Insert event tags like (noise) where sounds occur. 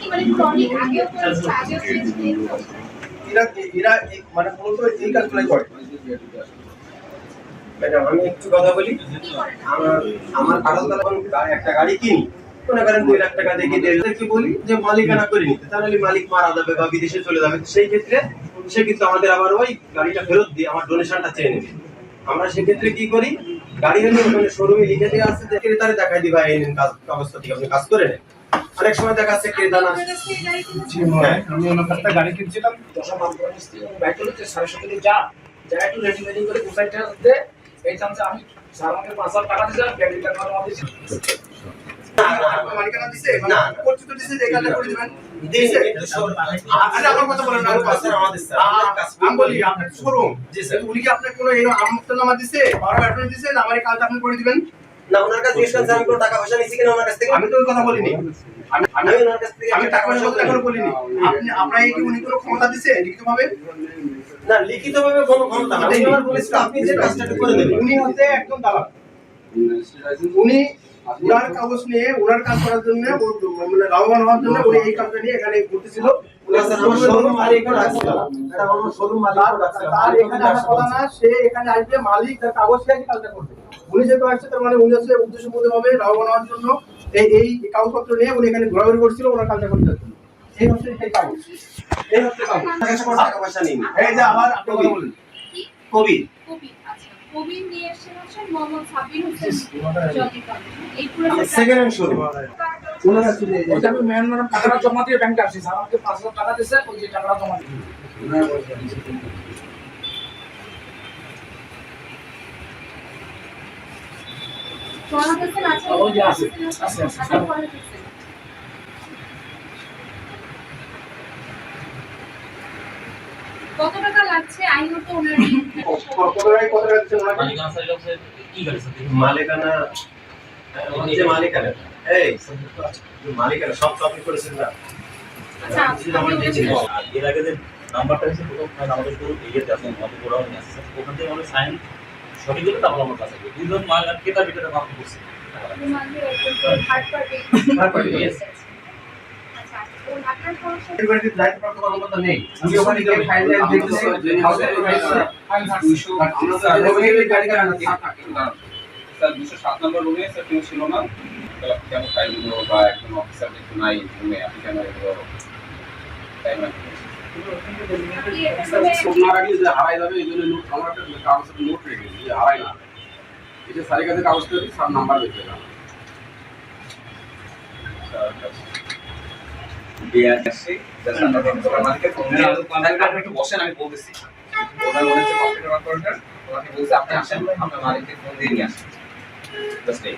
কি মানে ক্রনিক আগেও করেছে আগেও এরা এরা মানে মূলত এই কাজগুলোই করে। ম্যাডাম আমি একটু কথা বলি। আমার আমার কাগজ যখন একটা গাড়ি কিনি মনে করেন দুই লাখ টাকা দিয়ে কিনে বলি যে মালিকানা করে নিতে। তাহলে মালিক মারা যাবে বা বিদেশে চলে যাবে। সেই ক্ষেত্রে সে কিন্তু আমাদের আবার ওই গাড়িটা ফেরত দিয়ে আমার ডোনেশনটা চেয়ে নেবে। আমরা সেক্ষেত্রে কি করি? গাড়ি হলে ওখানে শোরুমে লিখে দেওয়া আছে যে ক্রেতারে দেখাই দিবা এই নিন কাজ কাগজটা ঠিক আপনি কাজ করে নেন? অনেক সময় দেখা যাচ্ছে ক্রেতা না। আমি ওনার কাছ থেকে গাড়ি কিনছিলাম। দশা মান করে মিস্ত্রি বাইক চলেছে সাড়ে সতেরো। যা যা একটু রেডি মেডি করে এই চান্সে আমি স্যার আমাকে পাঁচ হাজার টাকা দিয়েছে ব্যাটারি টাকা আমার দিয়েছে না, না, আপনার দিছে না, না। পরিচিত দিছে যে কাজটা করে দিবেন? দিয়েছে, কিন্তু সব- আচ্ছা আমার কাজ আপনি করে দিবেন? না ওনার কাছে জিজ্ঞেস আমি কোনো টাকা পয়সা নিচ্ছি কিনা ওনার কাছ থেকে? আমি তো ওই কথা বলিনি। আমি আমি আমি ওনার কাছ থেকে আমি টাকা পয়সা কথা বলিনি? আপনি কি উনি কোনো ক্ষমতা দিছে লিখিতভাবে? না লিখিত ভাবে কোনো ক্ষমতা না। আমার বলেছি আপনি যে কাজটা করে দেবেন। উনি হচ্ছে একদম দালাল। উনি উনার কাগজ নিয়ে উনার কাজ করার জন্য মানে লাভবান হওয়ার জন্য উনি এই কাজটা নিয়ে এখানে ঘুরতেছিল। সে এখানে আসবে মালিক তার কাগজ কাজটা করবে। উনি যেহেতু আসছে তার মানে উনি হচ্ছে উদ্দেশ্যপূর্ণ ভাবে লাভবান হওয়ার জন্য এই এই কাগজপত্র নিয়ে উনি এখানে ঘোরাঘুরি করছিল ওনার কাজটা করতে। এই হচ্ছে সেই কাগজ। এই হচ্ছে কাগজ। আমার টাকা পয়সা নেই। এই যে আবার আপনি কথা বলেন কি কবি। কবি। আচ্ছা কবি নিয়ে এসেছেন হচ্ছেন মোহাম্মদ সাবির হোসেন এই পুরো সেকেন্ড হ্যান্ড শোরুম আমি মেন ম্যাডাম টাকাটা জমা দিয়ে ব্যাংকে আসছি। স্যার আমাকে পাঁচ হাজার টাকা দিয়েছে ওই যে টাকাটা জমা দিয়ে সোহাগ হোসেন আছে আছে, আছে, আছে। আচ্ছা, সোহাগ হোসেন। কত টাকা লাগছে? আইনত ওনার কত (laughs) টাকায় কত টাকা দিচ্ছেন মালিকানা সাইড হচ্ছে কি গাড়ি মালিকানা হচ্ছে মালিকানা। এই মালিকানা সব কপি করেছেন না। আচ্ছা আমি বলেছি আর এর আগে যে নাম্বারটা হচ্ছে প্রথম মানে আমাদের পুরো ইয়েতে আছে আমাদের পুরো নিয়ে আসছে। ওখান থেকে আমাদের সাইন সঠিক হলে তারপর আমার কাছে দুজন মাল আর ক্রেতার ভিতরে ভাগ করছে? থার্ড পার্টি Third party, দুশো নম্বর না যাবে নোট আমার একটা নোট রেখে যে হারাই না এটা স্যারের কাছে কাগজটা দিই স্যার নাম্বার দিলাম বসেন, আমি বলতেছি। ওনার মনে হচ্ছে আপনি আসেন আপনার মালিককে ফোন দিয়ে নিয়ে আসেন জাস্ট এই